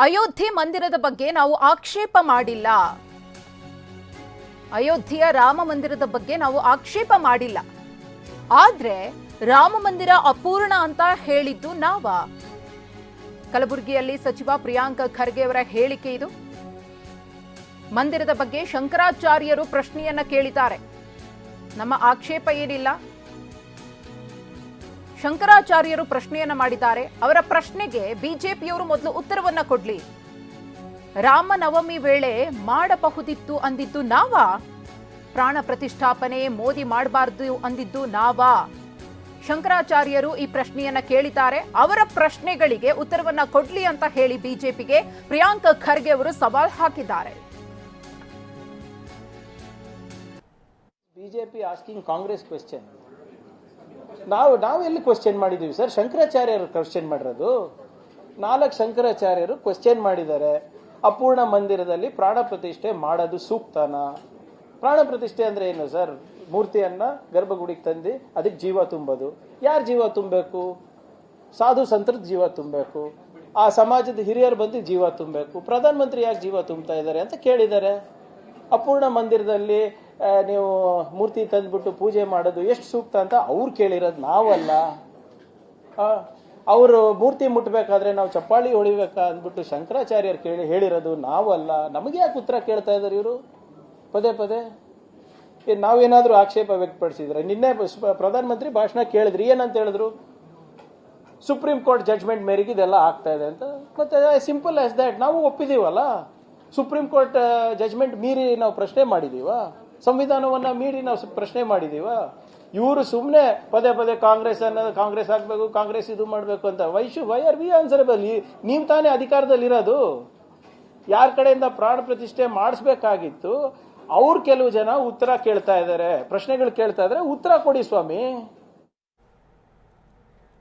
ಅಯೋಧ್ಯೆ ಮಂದಿರದ ಬಗ್ಗೆ ನಾವು ಆಕ್ಷೇಪ ಮಾಡಿಲ್ಲ. ಅಯೋಧ್ಯೆಯ ರಾಮ ಮಂದಿರದ ಬಗ್ಗೆ ನಾವು ಆಕ್ಷೇಪ ಮಾಡಿಲ್ಲ. ಆದ್ರೆ ರಾಮ ಮಂದಿರ ಅಪೂರ್ಣ ಅಂತ ಹೇಳಿದ್ದು ನಾವ. ಕಲಬುರಗಿಯಲ್ಲಿ ಸಚಿವ ಪ್ರಿಯಾಂಕ ಖರ್ಗೆ ಅವರ ಹೇಳಿಕೆ ಇದು. ಮಂದಿರದ ಬಗ್ಗೆ ಶಂಕರಾಚಾರ್ಯರು ಪ್ರಶ್ನೆಯನ್ನ ಕೇಳಿದ್ದಾರೆ. ನಮ್ಮ ಆಕ್ಷೇಪ ಏನಿಲ್ಲ. ಶಂಕರಾಚಾರ್ಯರು ಪ್ರಶ್ನೆಯನ್ನ ಮಾಡಿದ್ದಾರೆ. ಅವರ ಪ್ರಶ್ನೆಗೆ ಬಿಜೆಪಿಯವರು ಮೊದಲು ಉತ್ತರವನ್ನ ಕೊಡ್ಲಿ. ರಾಮನವಮಿ ವೇಳೆ ಮಾಡಬಹುದಿತ್ತು ಅಂದಿದ್ದು ನಾವಾ? ಪ್ರಾಣ ಪ್ರತಿಷ್ಠಾಪನೆ, ಮೋದಿ ಮಾಡಬಾರ್ದು ಅಂದಿದ್ದು ನಾವಾ? ಶಂಕರಾಚಾರ್ಯರು ಈ ಪ್ರಶ್ನೆಯನ್ನ ಕೇಳಿದ್ದಾರೆ. ಅವರ ಪ್ರಶ್ನೆಗಳಿಗೆ ಉತ್ತರವನ್ನ ಕೊಡ್ಲಿ ಅಂತ ಹೇಳಿ ಬಿಜೆಪಿಗೆ ಪ್ರಿಯಾಂಕ್ ಖರ್ಗೆ ಅವರು ಸವಾಲ್ ಹಾಕಿದ್ದಾರೆ. ಬಿಜೆಪಿ ಆಸ್ಕಿಂಗ್ ಕಾಂಗ್ರೆಸ್ ಕ್ವೆಶ್ಚನ್ ನಾವು ನಾವು ಎಲ್ಲಿ ಕ್ವೆಶ್ಚನ್ ಮಾಡಿದ್ದೀವಿ ಸರ್ ಶಂಕರಾಚಾರ್ಯರು ಕ್ವಶನ್ ಮಾಡಿರೋದು. ನಾಲ್ಕು ಶಂಕರಾಚಾರ್ಯರು ಕ್ವಶನ್ ಮಾಡಿದ್ದಾರೆ. ಅಪೂರ್ಣ ಮಂದಿರದಲ್ಲಿ ಪ್ರಾಣ ಪ್ರತಿಷ್ಠೆ ಮಾಡೋದು ಸೂಕ್ತನಾ? ಪ್ರಾಣ ಪ್ರತಿಷ್ಠೆ ಅಂದ್ರೆ ಏನು ಸರ್ ಮೂರ್ತಿಯನ್ನ ಗರ್ಭಗುಡಿಗೆ ತಂದು ಅದಕ್ಕೆ ಜೀವ ತುಂಬೋದು. ಯಾರು ಜೀವ ತುಂಬಬೇಕು? ಸಾಧು ಸಂತರದ ಜೀವ ತುಂಬಬೇಕು. ಆ ಸಮಾಜದ ಹಿರಿಯರು ಬಂದು ಜೀವ ತುಂಬಬೇಕು. ಪ್ರಧಾನಮಂತ್ರಿ ಯಾಕೆ ಜೀವ ತುಂಬ್ತಾ ಇದ್ದಾರೆ ಅಂತ ಕೇಳಿದ್ದಾರೆ. ಅಪೂರ್ಣ ಮಂದಿರದಲ್ಲಿ ನೀವು ಮೂರ್ತಿ ತಂದ್ಬಿಟ್ಟು ಪೂಜೆ ಮಾಡೋದು ಎಷ್ಟು ಸೂಕ್ತ ಅಂತ ಅವ್ರು ಕೇಳಿರೋದು ನಾವಲ್ಲ. ಅವರು ಮೂರ್ತಿ ಮುಟ್ಬೇಕಾದ್ರೆ ನಾವು ಚಪ್ಪಾಳಿ ಹೊಳಿಬೇಕಾ ಅಂದ್ಬಿಟ್ಟು ಶಂಕರಾಚಾರ್ಯರು ಕೇಳಿ ಹೇಳಿರೋದು ನಾವಲ್ಲ. ನಮಗೆ ಯಾಕೆ ಉತ್ತರ ಕೇಳ್ತಾ ಇದ್ದಾರೆ ಇವರು? ಪದೇ ಪದೇ. ನಾವೇನಾದ್ರೂ ಆಕ್ಷೇಪ ವ್ಯಕ್ತಪಡಿಸಿದ್ರೆ, ನಿನ್ನೆ ಪ್ರಧಾನಮಂತ್ರಿ ಭಾಷಣ ಕೇಳಿದ್ರಿ, ಏನಂತ ಹೇಳಿದ್ರು? ಸುಪ್ರೀಂ ಕೋರ್ಟ್ ಜಡ್ಜ್ಮೆಂಟ್ ಮೇರೆಗೆ ಇದೆಲ್ಲ ಆಗ್ತಾ ಇದೆ ಅಂತ. ಮತ್ತೆ ಸಿಂಪಲ್ ಆಸ್ ದ್ಯಾಟ್ ನಾವು ಒಪ್ಪಿದೀವಲ್ಲ. ಸುಪ್ರೀಂ ಕೋರ್ಟ್ ಜಜ್ಮೆಂಟ್ ಮೀರಿ ನಾವು ಪ್ರಶ್ನೆ ಮಾಡಿದೀವ? ಸಂವಿಧಾನವನ್ನ ಮೀರಿ ನಾವು ಪ್ರಶ್ನೆ ಮಾಡಿದೀವ? ಇವರು ಸುಮ್ಮನೆ ಪದೇ ಪದೇ ಕಾಂಗ್ರೆಸ್ ಅನ್ನೋದು, ಕಾಂಗ್ರೆಸ್ ಆಗ್ಬೇಕು, ಕಾಂಗ್ರೆಸ್ ಇದು ಮಾಡಬೇಕು ಅಂತ. ವೈಶು ವೈ ಆರ್ ವಿ ಆನ್ಸರಬಲ್ ನೀವು ತಾನೇ ಅಧಿಕಾರದಲ್ಲಿರೋದು. ಯಾರ ಕಡೆಯಿಂದ ಪ್ರಾಣ ಪ್ರತಿಷ್ಠೆ ಮಾಡಿಸ್ಬೇಕಾಗಿತ್ತು, ಅವ್ರು ಕೆಲವು ಜನ ಉತ್ತರ ಕೇಳ್ತಾ ಇದ್ದಾರೆ ಪ್ರಶ್ನೆಗಳು ಕೇಳ್ತಾ ಇದ್ದಾರೆ ಉತ್ತರ ಕೊಡಿ ಸ್ವಾಮಿ.